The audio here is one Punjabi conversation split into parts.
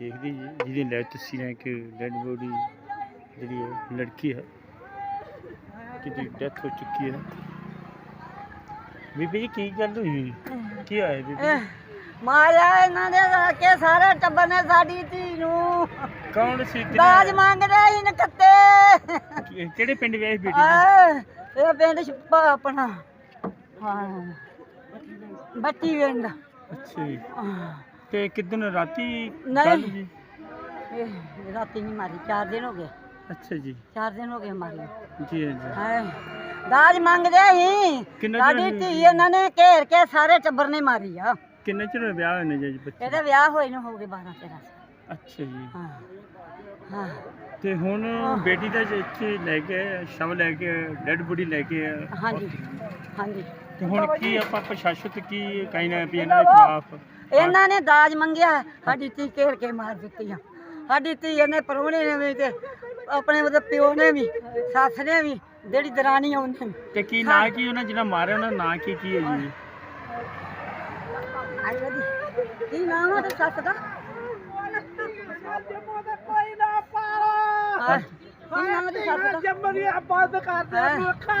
ਦੇਖਦੇ ਜੀ ਜਿਹਦੀ ਲੈ ਤਸਵੀਰਾਂ ਕਿ ਡੈਡ ਬੋਡੀ ਜਿਹੜੀ ਹੈ ਲੜਕੀ ਹੈ ਜਿਹਦੀ ਡੈਥ ਹੋ ਚੁੱਕੀ ਹੈ। ਬੀਬੀ ਜੀ ਕੀ ਗੱਲ ਹੋਈ? ਕੀ ਹੋਇਆ ਬੀਬੀ? ਮਾਰਿਆ ਇਹਨਾਂ ਦੇ ਕੇ ਸਾਰੇ ਟੱਬਰ ਨੇ ਸਾਡੀ ਧੀ ਨੂੰ। ਕੌਣ ਸੀ ਦਾਜ ਕਿਹੜੇ ਮੰਗਦੇ ਸੀ ਨਕੱਤੇ ਕਿਹੜੇ ਪਿੰਡ ਵਿਆਹੀ ਬੇਟੀ ਇਹ ਪਿੰਡ ਛਿਪਾ ਆਪਣਾ ਹਾਂ ਬੱਤੀ ਪਿੰਡ। ਅੱਛਾ ਤੇ ਕਿਦਨ ਰਾਤੀ ਨਹੀਂ। ਕੱਲ ਜੀ? ਇਹ ਰਾਤੀ ਨਹੀਂ ਮਾਰੀ 4 ਦਿਨ ਹੋ ਗਏ। ਅੱਛਾ ਜੀ। 4 ਦਿਨ ਹੋ ਗਏ ਮਾਰੀ। ਜੀ ਜੀ। ਹਾਏ ਦਾਜ ਮੰਗਦੇ ਸੀ ਕਿੰਨਾ ਸਾਡੀ ਧੀ ਇਹਨਾਂ ਨੇ ਘੇਰ ਕੇ ਸਾਰੇ ਟੱਬਰ ਨੇ ਮਾਰੀ ਆ। ਕਿੰਨੇ ਚਿਰ ਹੋਇਆ ਵਿਆਹ ਹੋਏ ਨੇ ਜੀ ਬੱਚੇ? ਇਹਦੇ ਵਿਆਹ ਹੋਏ ਨੂੰ ਹੋ ਗਏ 12 13 ਸਾਲ। ਅੱਛਾ ਜੀ। ਹਾਂ। ਹਾਂ। ਤੇ ਹੁਣ ਬੇਟੀ ਦਾ ਇੱਥੇ ਲੈ ਕੇ ਸ਼ਵ ਲੈ ਕੇ ਡੈਡ ਬੋਡੀ ਲੈ ਕੇ ਹਾਂਜੀ। ਹਾਂਜੀ। ਤੇ ਹੁਣ ਕੀ ਆਪਾਂ ਪ੍ਰਸ਼ਾਸਨ ਕੀ ਕਹਿਣਾ ਵੀ ਇਹਨਾਂ ਦੇ ਖਿਲਾਫ? ਇਹਨਾਂ ਨੇ ਦਾਜ ਮੰਗਿਆ ਸਾਡੀ ਧੀ ਘੇਰ ਕੇ ਮਾਰ ਦਿੱਤੀ ਆ। ਸਾਡੀ ਧੀ ਇਹਨੇ ਪਰੋਣੇ ਨੇ ਵੀ ਤੇ ਆਪਣੇ ਉਹਦੇ ਪਿਓ ਨੇ ਵੀ ਸੱਸ ਨੇ ਵੀ ਜਿਹੜੀ ਦਰਾਣੀ ਆ ਉਹਨੇ ਵੀ। ਤੇ ਕੀ ਨਾਂ ਕੀ ਉਹਨਾਂ ਜਿਹਨਾਂ ਮਾਰਿਆ ਉਹਨਾਂ ਦਾ ਨਾਂ ਕੀ ਕੀ ਹੈ ਜੀ? ਆਈ ਉਹਦੀ ਕੀ ਨਾਮ ਆ ਤੇ ਸੱਸ ਦਾ? ਹਾਂ। ਕੀ ਨਾਮ ਆ ਤੇ ਸੱਸ ਦਾ? ਜੰਮਰੀਆ ਬੰਦ ਕਰ ਹੈਂ? ਮੁਲਖਾ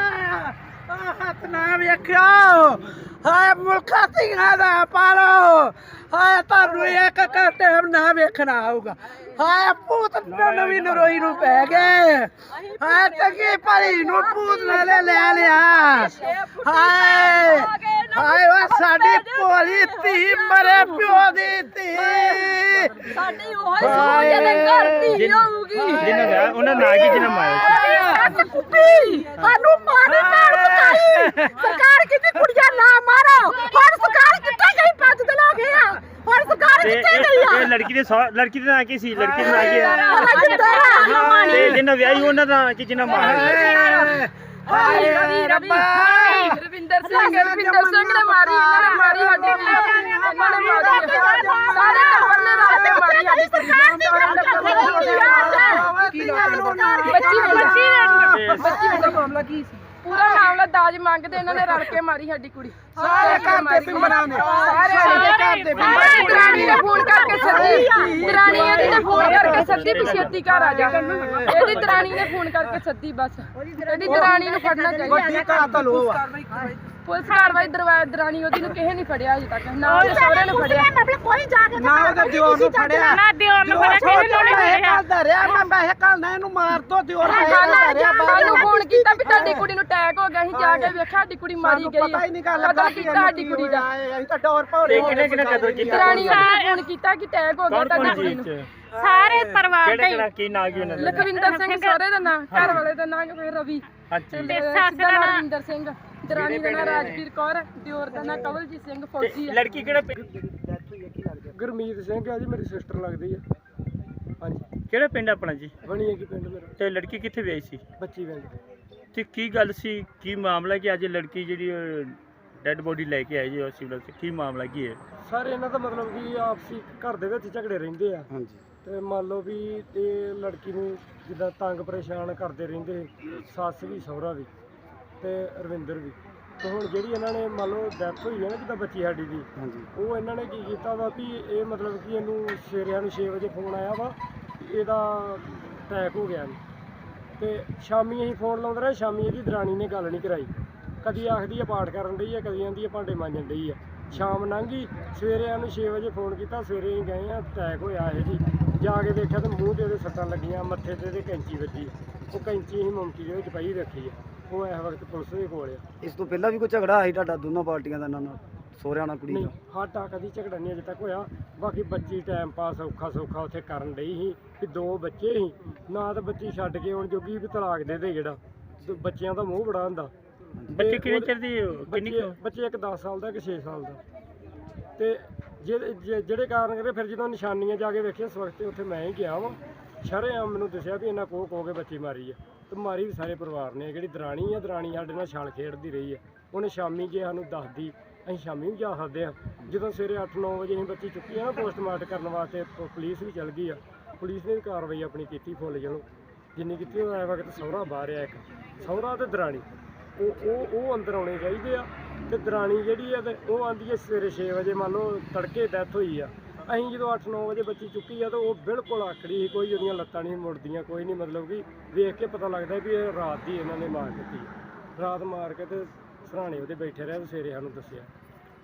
ਹੱਥ ਨਾ ਵੇਖਿਓ। ਹਾਏ ਮੁਲਖਾ ਸਿੰਘਾਂ ਦਾ ਪਾਲੋ। ਹਾਏ ਤੁਹਾਨੂੰ ਇੱਕ ਇੱਕ ਟਾਈਮ ਨਾ ਵੇਖਣਾ ਆਊਗਾ। ਹਾਏ ਭੂਤ ਨਵੀਂ ਨਰੋਈ ਨੂੰ ਪੈ ਗਏ। ਹਾਏ ਚੰਗੀ ਭਲੀ ਨੂੰ ਭੂਤ ਲੈ ਲੈ ਲਿਆ। ਹਾਏ ਹਾਏ ਉਹ ਸਾਡੀ ਭੋਲੀ ਧੀ ਮਰੇ ਪਿਓ ਦੀ ਧੀ। ਸਾਡੀ ਉਹ ਸੋਚ ਦੇ ਘਰ ਧੀ ਹੋਊਗੀ। ਜਿਹਨਾਂ ਉਹਨਾਂ ਨਾਂ ਕੀ ਸੀ। ਸਾਨੂੰ ਮਾਰੇ ਮਾਰ ਮੁਕਾਈ ਸਰਕਾਰ ਕਿਤੇ ਕੁੜੀਆਂ ਨਾ ਮਾਰੋ ਹੁਣ ਸਰਕਾਰ ਕਿੱਥੇ ਗਈ ਪੰਜ ਦਿਨ ਹੋ ਗਏ ਆ ਹੁਣ ਸਰਕਾਰ ਤੇ ਕਿੱਥੇ ਇਹ ਗਈ ਆ ਇਹ ਲੜਕੀ ਦੇ ਸਹੁ- ਲੜਕੀ ਦਾ ਨਾਂ ਕੀ ਸੀ? ਲੜਕੀ ਦਾ ਨਾਂ ਕੀ ਹੈ ਤੇ ਜਿਹਨਾਂ ਵਿਆਹੀ ਉਹਨਾਂ ਦਾ ਨਾਂ ਕੀ ਜਿਹਨਾਂ ਮਾਰਿਆ ਹਾਏ ਹਾਏ ਰੱਬਾ। ਰਵਿੰਦਰ ਸਿੰਘ ਰਵਿੰਦਰ ਸਿੰਘ ਨੇ ਮਾਰੀ ਇਹਨਾਂ ਨੇ ਮਾਰੀ ਸਾਡੀ ਇਹਨਾਂ ਨੇ ਮਾਰੀ ਸਾਰੇ ਟੱਬਰ ਨੇ ਰਾਤ ਨੂੰ ਮਾਰੀ ਸਾਡੀ ਬੱਚੀ ਬੱਚੀ ਬੱਚੀ ਦਾ ਮਾਮਲਾ ਕੀ ਸੀ? ਪੂਰਾ ਮਾਮਲਾ ਦਾਜ ਮੰਗਦੇ ਇਹਨਾਂ ਨੇ ਰਲ ਕੇ ਮਾਰੀ ਸਾਡੀ ਕੁੜੀ। ਸਾਰੇ ਘਰ ਤੇ ਬਿੰਬਰਾਂ ਨੇ। ਸਾਰੇ ਘਰ ਤੇ ਸਾਰੇ ਦਰਾਣੀ ਨੇ ਫੋਨ ਕਰਕੇ ਸੱਦੀ। ਦਰਾਣੀ ਇਹਦੀ ਨੇ। ਫੋਨ ਕਰਕੇ ਸੱਦੀ ਵੀ ਛੇਤੀ ਘਰ ਆ ਜਾ। ਇਹਦੀ ਦਰਾਣੀ ਨੇ ਫੋਨ ਕਰਕੇ ਸੱਦੀ ਬਸ। ਇਹਦੀ ਦਰਾਣੀ ਨੂੰ ਫੜਨਾ ਚਾਹੀਦਾ। ਪੁਲਿਸ ਕਾਰਵਾਈ ਦਰਵਾਜ਼ਾ ਦਰਾਣੀ ਉਹਦੀ ਨੂੰ ਕਿਸੇ ਨਹੀਂ ਫੜਿਆ ਅਜੇ ਤੱਕ। ਨਾ ਉਹਦੇ ਸਹੁਰੇ ਨੂੰ ਫੜਿਆ। ਕੋਈ ਜਾ ਕੇ ਨਾ ਉਹਦਾ ਦਿਓਰ ਨੂੰ ਫੜਿਆ। ਨਾ ਦਿਓਰ ਨੂੰ ਫੜਿਆ ਕਿਸੇ ਨੂੰ ਨਹੀਂ ਫੜਿਆ। ਕੱਲਦਾ ਰਿਹਾ ਮੈਂ ਪੈਸੇ ਕੱਲਦਾ ਇਹਨੂੰ ਮਾਰ ਦੋ ਦਿਓਰ ਪੈਸੇ ਕੱਲਦਾ ਰਿਹਾ ਸਾਨੂੰ ਫੋਨ ਕੀਤਾ ਵੀ ਤੁਹਾਡੀ ਕੁੜੀ ਨੂੰ ਅਟੈਕ ਹੋ ਗਿਆ ਅਸੀਂ ਜਾ ਕੇ ਵੇਖਿਆ ਸਾਡੀ ਕੁੜੀ ਮਾਰੀ ਗਈ। ਪਤਾ ਹੀ ਨਹੀਂ ਗੱਲ ਕਤਲ ਲੱਗਾ ਕੀਤਾ ਸਾਡੀ ਕੁੜੀ ਦਾ। ਅਸੀਂ ਤਾਂ ਡੋਰ ਭੌਰੇ ਕਿਹਨੇ ਕਿਹਨੇ ਕਤਲ ਕੀਤਾ? ਦਰਾਣੀ ਉਹਨੇ ਫੋਨ ਕੀਤਾ ਕਿ ਅਟੈਕ ਹੋ ਗਿਆ ਤੁਹਾਡੀ ਕੁੜੀ ਜੀ ਨੂੰ ਸਾਰੇ ਪਰਿਵਾਰ ਕਿਹੜੇ ਕਿਹੜਾ ਕੀ ਨਾਂ ਕੀ ਉਹਨਾਂ ਦਾ? ਲਖਵਿੰਦਰ ਸਿੰਘ ਸਹੁਰੇ ਦਾ ਨਾਂ ਘਰ ਵਾਲੇ ਦਾ ਨਾਂ ਕੋਈ ਰਵੀ। ਅੱਛਾ ਜੀ। ਤੇ ਸੱਸ ਦਾ ਨਾਂ ਰਵਿੰਦਰ ਸਿੰਘ ਦਰਾਣੀ ਦਾ ਨਾਂ ਰਾਜਵੀਰ ਕੌਰ ਦਿਓਰ ਦਾ ਨਾਂ ਕਵਲਜੀਤ ਸਿੰਘ ਫੌਜੀ ਹੈ ਲੜਕੀ ਕਿਹੜਾ ਗੁਰਮੀਤ ਸਿੰਘ ਹੈ ਜੀ ਮੇਰੀ ਸਿਸਟਰ ਲੱਗਦੀ ਹੈ ਹਾਂਜੀ। ਕਿਹੜਾ ਪਿੰਡ ਆਪਣਾ ਜੀ? ਬਣੀ ਹੈ ਕੀ ਪਿੰਡ ਮੇਰਾ। ਤੇ ਲੜਕੀ ਕਿੱਥੇ ਵਿਆਹੀ ਸੀ? ਬੱਚੀ ਪਿੰਡ ਤੇ ਕੀ ਗੱਲ ਸੀ? ਕੀ ਮਾਮਲਾ ਕਿ? ਅੱਜ ਲੜਕੀ ਜਿਹੜੀ ਡੈੱਡ ਬੋਡੀ ਲੈ ਕੇ ਆਈ ਜੀ ਹਸਪੀਟਲ ਤੇ ਕੀ ਮਾਮਲਾ ਕੀ ਹੈ? ਸਾਰੇ ਇਹਨਾਂ ਦਾ ਮਤਲਬ ਕਿ ਆਪਸੀ ਘਰ ਦੇ ਵਿੱਚ ਝਗੜੇ ਰਹਿੰਦੇ ਆ। ਹਾਂਜੀ। ਤੇ ਮੰਨ ਲਓ ਵੀ ਇਹ ਲੜਕੀ ਨੂੰ ਜਿੱਦਾਂ ਤੰਗ ਪਰੇਸ਼ਾਨ ਕਰਦੇ ਰਹਿੰਦੇ ਸੱਸ ਵੀ ਸਹੁਰਾ ਵੀ ਤੇ ਰਵਿੰਦਰ ਵੀ। ਤੇ ਹੁਣ ਜਿਹੜੀ ਇਹਨਾਂ ਨੇ ਮੰਨ ਲਓ ਡੈਥ ਹੋਈ ਹੈ ਨਾ ਜਿੱਦਾਂ ਬੱਚੀ ਸਾਡੀ ਦੀ ਹਾਂਜੀ। ਉਹ ਇਹਨਾਂ ਨੇ ਕੀ ਕੀਤਾ ਵਾ ਵੀ ਇਹ ਮਤਲਬ ਕਿ ਇਹਨੂੰ ਸਵੇਰੇ ਨੂੰ 6 ਵਜੇ ਫੋਨ ਆਇਆ ਵਾ ਇਹਦਾ ਅਟੈਕ ਹੋ ਗਿਆ। ਇਹਨੂੰ। ਤੇ ਸ਼ਾਮੀ ਅਸੀਂ ਫੋਨ ਲਾਉਂਦੇ ਰਹੇ, ਸ਼ਾਮੀ ਇਹਦੀ ਦਰਾਣੀ ਨੇ ਗੱਲ ਨਹੀਂ ਕਰਾਈ। ਕਦੀ ਆਖਦੀ ਆ ਪਾਠ ਕਰਨ ਡਈ ਆ, ਕਦੀ ਆਂਦੀ ਆ ਭਾਂਡੇ ਮਾਂਜਣ ਡਈ ਆ। ਸ਼ਾਮ ਲੰਘੀ, ਸਵੇਰੇ ਇਹਨੂੰ 6 ਵਜੇ ਫੋਨ ਕੀਤਾ, ਸਵੇਰੇ ਅਸੀਂ ਗਏ ਆ ਅਟੈਕ ਹੋਇਆ ਇਹ ਜੀ। ਜਾ ਕੇ ਦੇਖਿਆ ਤੇ ਮੂੰਹ ਤੇ ਉਹਦੇ ਸੱਟਾਂ ਲੱਗੀਆਂ, ਮੱਥੇ ਤੇ ਉਹਦੇ ਕੈਂਚੀ ਵੱਜੀ। ਉਹ ਕੈਂਚੀ ਅਸੀਂ ਮੁਮਕੀ ਦੇ ਵਿੱਚ ਪਈ ਰੱਖੀ ਆ। ਉਹ ਇਸ ਵਕਤ ਪੁਲਿਸ ਦੇ ਕੋਲ ਆ। ਇਸ ਤੋਂ ਪਹਿਲਾਂ ਵੀ ਕੋਈ ਝਗੜਾ ਸੀ ਤੁਹਾਡਾ, ਦੋਨਾਂ ਪਾਰਟੀਆਂ ਦਾ ਇਹਨਾਂ ਨਾਲ? ਸੋਹਰਿਆਂ ਨਾਲ ਕੁੜੀ ਨਹੀਂ ਦਾ। ਸਾਡਾ ਕਦੀ ਝਗੜਾ ਨਹੀਂ ਅਜੇ ਤੱਕ ਹੋਇਆ। ਬਾਕੀ ਬੱਚੀ ਟਾਈਮ ਪਾਸ ਔਖਾ ਸੌਖਾ ਉੱਥੇ ਕਰਨ ਡਈ ਸੀ ਕਿ ਦੋ ਬੱਚੇ ਸੀ। ਨਾ ਤਾਂ ਬੱਚੀ ਛੱਡ ਕੇ ਆਉਣ ਜੋਗੀ ਵੀ ਤਲਾਕ ਦੇ ਦੇ ਜਿਹੜਾ। ਤੇ ਬੱਚਿਆਂ ਦਾ ਮੂੰਹ ਬੜਾ ਹੁੰਦਾ। ਬੱਚੇ ਤੇ ਕਿੰਨੇ ਚਿਰ ਦੀ ਕਿੰਨੀ ਬੱਚੇ ਬੱਚੇ ਇੱਕ 10 ਸਾਲ ਦਾ ਇੱਕ 6 ਸਾਲ ਦਾ। ਤੇ ਜੇ ਜੇ- ਜਿਹੜੇ ਕਾਰਨ ਕਰੇ ਫਿਰ ਜਦੋਂ ਨਿਸ਼ਾਨੀਆਂ ਜਾ ਕੇ ਵੇਖੀਆਂ ਇਸ ਵਕਤ ਉੱਥੇ ਮੈਂ ਹੀ ਗਿਆ ਵਾਂ। ਸ਼ਰੇਆਮ ਮੈਨੂੰ ਦੱਸਿਆ ਵੀ ਇਹਨਾਂ ਕੋਹ ਕੋਹ ਕੇ ਬੱਚੀ ਮਾਰੀ ਆ। ਤੇ ਮਾਰੀ ਵੀ ਸਾਰੇ ਪਰਿਵਾਰ ਨੇ। ਜਿਹੜੀ ਦਰਾਣੀ ਆ ਦਰਾਣੀ ਸਾਡੇ ਨਾਲ ਛਾਲ ਖੇਡਦੀ ਰਹੀ ਆ। ਉਹਨੇ ਸ਼ਾਮੀ ਜੇ ਸਾਨੂੰ ਦੱਸਦੀ ਅਸੀਂ ਸ਼ਾਮੀ ਵੀ ਜਾ ਸਕਦੇ ਆ ਜਦੋਂ ਸਵੇਰੇ 8-9 ਵਜੇ ਅਸੀਂ ਬੱਚੀ ਚੁੱਕੀ ਆ ਨਾ ਪੋਸਟਮਾਰਟਮ ਕਰਨ ਵਾਸਤੇ ਪ- ਪੁਲਿਸ ਵੀ ਚਲ ਗਈ ਆ। ਪੁਲਿਸ ਨੇ ਵੀ ਕਾਰਵਾਈ ਆਪਣੀ ਕੀਤੀ ਫੁੱਲ ਜਣੋ ਜਿੰਨੀ ਕੀਤੀ ਉਹ ਐ ਵਕਤ ਸਹੁਰਾ ਬਾਹਰ ਆ ਇੱਕ। ਸਹੁਰਾ ਤੇ ਦਰਾਣੀ। ਉਹ ਉਹ ਉਹ ਅੰਦਰ ਆਉਣੇ ਚਾਹੀਦੇ ਆ ਤੇ ਦਰਾਣੀ ਜਿਹੜੀ ਆ ਤੇ ਉਹ ਆਂਦੀ ਹੈ ਸਵੇਰੇ 6 ਵਜੇ, ਮੰਨ ਲਓ ਤੜਕੇ ਡੈਥ ਹੋਈ ਆ। ਅਸੀਂ ਜਦੋਂ 8-9 ਵਜੇ ਬੱਚੀ ਚੁੱਕੀ ਆ ਤਾਂ ਉਹ ਬਿਲਕੁਲ ਆਕੜੀ ਸੀ, ਕੋਈ ਉਹਦੀਆਂ ਲੱਤਾਂ ਨਹੀਂ ਮੁੜਦੀਆਂ, ਕੋਈ ਨਹੀਂ ਮਤਲਬ ਕਿ ਵੇਖ ਕੇ ਪਤਾ ਲੱਗਦਾ ਵੀ ਇਹ ਰਾਤ ਦੀ ਇਹਨਾਂ ਨੇ ਮਾਰ ਦਿੱਤੀ ਰਾਤ ਮਾਰ ਕੇ ਤੇ ਸਰਾਣੇ ਉਹਦੇ ਬੈਠੇ ਰਹੇ ਤੇ ਸਵੇਰੇ ਸਾਨੂੰ ਦੱਸਿਆ।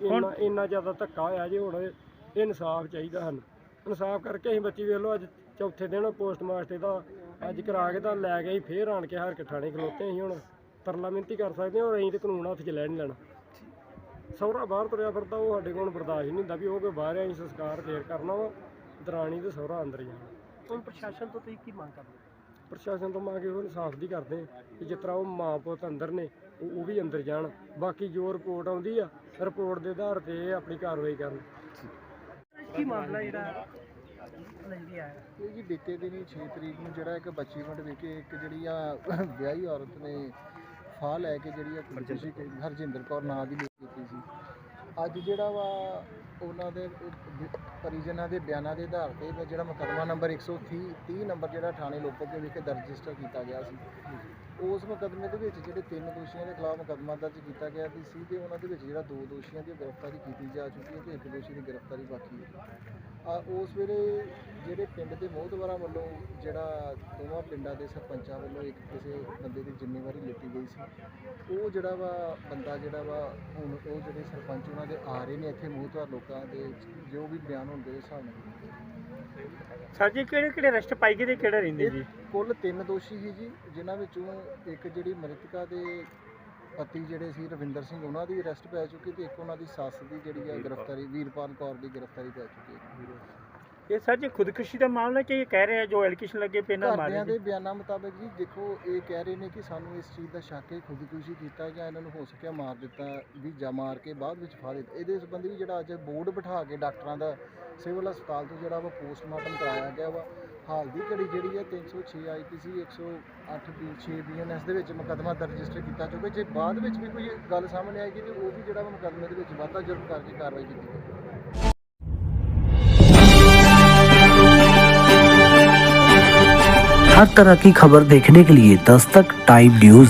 ਇੰਨਾ ਇੰਨਾ ਜ਼ਿਆਦਾ ਧੱਕਾ ਹੋਇਆ ਜੇ ਹੁਣ ਇਹ ਇਨਸਾਫ ਚਾਹੀਦਾ ਸਾਨੂੰ। ਇਨਸਾਫ ਕਰਕੇ ਅਸੀਂ ਬੱਚੀ ਵੇਖ ਲਓ ਅੱਜ ਚੌਥੇ ਦਿਨ ਪੋਸਟਮਾਸਟਰ ਦਾ ਅੱਜ ਕਰਾ ਕੇ ਤਾਂ ਲੈ ਗਏ ਫੇਰ ਆਣ ਕੇ ਹਰ ਠਾਣੇ ਖਲੋਤੇ ਅਸੀਂ ਹੁਣ। ਤਰਲਾ ਮਿੰਤੀ ਕਰ ਸਕਦੇ ਹਾਂ ਔਰ ਅਸੀਂ ਤੇ ਕਾਨੂੰਨ ਹੱਥ 'ਚ ਲੈ ਨਹੀਂ ਲੈਣਾ। ਸਹੁਰਾ ਬਾਹਰ ਤੁਰਿਆ ਫਿਰਦਾ ਉਹ ਸਾਡੇ ਕੋਲ ਬਰਦਾਸ਼ਤ ਨਹੀਂ ਹੁੰਦਾ ਵੀ ਉਹ ਕੋਈ ਬਾਹਰ ਆ ਅਸੀਂ ਸੰਸਕਾਰ ਫੇਰ ਕਰਨਾ ਵਾ। ਦਰਾਣੀ ਤੇ ਸਹੁਰਾ ਅੰਦਰ ਜਾਣਾ ਹੁਣ ਪ੍ਰਸ਼ਾਸਨ ਤੋਂ ਤੁਸੀਂ ਕੀ ਮੰਗ ਕਰਦੇ ਪ੍ਰਸ਼ਾਸਨ ਤੋਂ ਮੰਗ ਇਹੋ ਇਨਸਾਫ ਦੀ ਕਰਦੇ ਕਿ ਜਿਸ ਤਰ੍ਹਾਂ ਉਹ ਮਾਂ ਪੁੱਤ ਅੰਦਰ ਨੇ ਉਹ ਉਹ ਵੀ ਅੰਦਰ ਜਾਣ। ਬਾਕੀ ਜੋ ਰਿਪੋਰਟ ਆਉਂਦੀ ਆ ਰਿਪੋਰਟ ਦੇ ਆਧਾਰ ਤੇ ਇਹ ਆਪਣੀ ਕਾਰਵਾਈ ਕਰਨ। ਕੀ ਮਾਮਲਾ ਜਿਹੜਾ ਨਜ਼ਰੀ ਆਇਆ ਇਹ ਜੀ ਬੀਤੇ ਦਿਨੀ 6 ਤਰੀਕ ਨੂੰ ਜਿਹੜਾ ਇੱਕ ਬੱਚੀ ਵੰਡ ਵਿਖੇ ਇੱਕ ਜਿਹੜੀ ਆ ਵਿਆਹੀ ਔਰਤ ਨੇ ਫਾਹ ਲੈ ਕੇ ਜਿਹੜੀ ਆ ਹਰਜਿੰਦਰ ਕੌਰ ਨਾਂ ਦੀ ਲੇਡੀ ਕੀਤੀ ਸੀ। ਅੱਜ ਜਿਹੜਾ ਵਾ ਉਹਨਾਂ ਦੇ ਪਰਿਜਨਾਂ ਦੇ ਬਿਆਨਾਂ ਦੇ ਆਧਾਰ ਤੇ ਜਿਹੜਾ ਮੁਕੱਦਮਾ ਨੰਬਰ 130 30 ਨੰਬਰ ਜਿਹੜਾ ਥਾਣੇ ਲੋਪੋਕੇ ਵਿਖੇ ਦਰਜ ਰਜਿਸਟਰ ਕੀਤਾ ਗਿਆ ਸੀ। ਉਸ ਮੁਕੱਦਮੇ ਦੇ ਵਿੱਚ ਜਿਹੜੇ ਤਿੰਨ ਦੋਸ਼ੀਆਂ ਦੇ ਖਿਲਾਫ ਮੁਕੱਦਮਾ ਦਰਜ ਕੀਤਾ ਗਿਆ ਸੀ ਸੀ ਤੇ ਉਹਨਾਂ ਦੇ ਵਿੱਚ ਜਿਹੜਾ ਦੋ ਦੋਸ਼ੀਆਂ ਦੀ ਗ੍ਰਿਫਤਾਰੀ ਕੀਤੀ ਜਾ ਚੁੱਕੀ ਹੈ ਤੇ ਇੱਕ ਦੋਸ਼ੀ ਦੀ ਗ੍ਰਿਫਤਾਰੀ ਬਾਕੀ ਹੈ। ਆ, ਉਸ ਵੇਲੇ ਜਿਹੜੇ ਪਿੰਡ ਦੇ ਮੋਹਤਵਰਾਂ ਵੱਲੋਂ ਜਿਹੜਾ ਦੋਵਾਂ ਪਿੰਡਾਂ ਦੇ ਸਰਪੰਚਾਂ ਵੱਲੋਂ ਇੱਕ ਕਿਸੇ ਬੰਦੇ ਦੀ ਜ਼ਿੰਮੇਵਾਰੀ ਲਿੱਤੀ ਗਈ ਸੀ, ਉਹ ਜਿਹੜਾ ਵਾ ਬੰਦਾ ਜਿਹੜਾ ਵਾ ਹੁਣ ਉਹ ਜਿਹੜੇ ਸਰਪੰਚ ਉਹਨਾਂ ਦੇ ਆ ਰਹੇ ਨੇ ਇੱਥੇ ਮੋਹਤਵਰ ਲੋਕਾਂ ਦੇ ਜੋ ਵੀ ਬਿਆਨ ਹੁੰਦੇ ਹਿਸਾਬ ਨਾਲ ਸਰ ਜੀ ਕਿਹੜੇ ਕਿਹੜੇ ਰੈਸਟ ਪਾਈ ਗਏ ਤੇ ਕਿਹੜਾ ਰਹਿੰਦੇ ਜੀ? ਕੁੱਲ ਤਿੰਨ ਦੋਸ਼ੀ ਸੀ ਜੀ ਜਿਨ੍ਹਾਂ ਵਿੱਚੋਂ ਇੱਕ ਜਿਹੜੀ ਮ੍ਰਿਤਕਾ ਦੇ ਪਤੀ ਜਿਹੜੇ ਸੀ ਰਵਿੰਦਰ ਸਿੰਘ ਉਹਨਾਂ ਦੀ ਅਰੈਸਟ ਪੈ ਚੁੱਕੀ ਤੇ ਇੱਕ ਉਹਨਾਂ ਦੀ ਸੱਸ ਦੀ ਜਿਹੜੀ ਹੈ ਗ੍ਰਿਫਤਾਰੀ ਵੀਰਪਾਲ ਕੌਰ ਦੀ ਗ੍ਰਿਫਤਾਰੀ ਪੈ ਚੁੱਕੀ ਹੈ। ਇਹ ਸਰ ਜੀ ਖੁਦਕੁਸ਼ੀ ਦਾ ਮਾਮਲਾ ਕਿ ਇਹ ਕਹਿ ਰਹੇ ਆ ਜੋ ਐਲੀਗੇਸ਼ਨ ਲੱਗੇ ਪਏ ਨਾ ਮਾਰੇ ਘਰਦਿਆਂ ਦੇ ਬਿਆਨਾਂ ਮੁਤਾਬਕ ਜੀ ਦੇਖੋ ਇਹ ਕਹਿ ਰਹੇ ਨੇ ਕਿ ਸਾਨੂੰ ਇਸ ਚੀਜ਼ ਦਾ ਸ਼ੱਕ ਹੈ ਖੁਦਕੁਸ਼ੀ ਕੀਤਾ ਜਾਂ ਇਹਨਾਂ ਨੂੰ ਹੋ ਸਕਿਆ ਮਾਰ ਦਿੱਤਾ ਵੀ ਜਾਂ ਮਾਰ ਕੇ ਬਾਅਦ ਵਿੱਚ ਫਾ ਦਿੱਤਾ। ਇਹਦੇ ਸੰਬੰਧੀ ਵੀ ਜਿਹੜਾ ਅੱਜ ਬੋਰਡ ਬਿਠਾ ਕੇ ਡਾਕਟਰਾਂ ਦਾ ਸਿਵਲ ਹਸਪਤਾਲ ਤੋਂ ਜਿਹੜਾ ਵਾ ਪੋਸਟਮਾਰਟਮ ਕਰਾਇਆ ਗਿਆ ਵਾ ਹਾਲ ਦੀ ਘੜੀ ਜਿਹੜੀ ਹੈ 306 ਆਈਪੀਸੀ 108 ਬੀ 6 ਬੀਐਨਐਸ ਦੇ ਵਿੱਚ ਮੁਕੱਦਮਾ ਦਰਜ ਰਜਿਸਟਰ ਕੀਤਾ ਜਾਊਗਾ ਜੇ ਬਾਅਦ ਵਿੱਚ ਵੀ ਕੋਈ ਗੱਲ ਸਾਹਮਣੇ ਆਏਗੀ ਤੇ ਉਹ ਵੀ ਜਿਹੜਾ ਮੁਕੱਦਮੇ ਦੇ ਵਿੱਚ ਵਾਧਾ ਜੁਰਮ ਕਰਕੇ ਕਾਰਵਾਈ ਕੀਤੀ ਜਾਊਗੀ। हर तरह की खबर देखने के लिए दस्तक टाइम न्यूज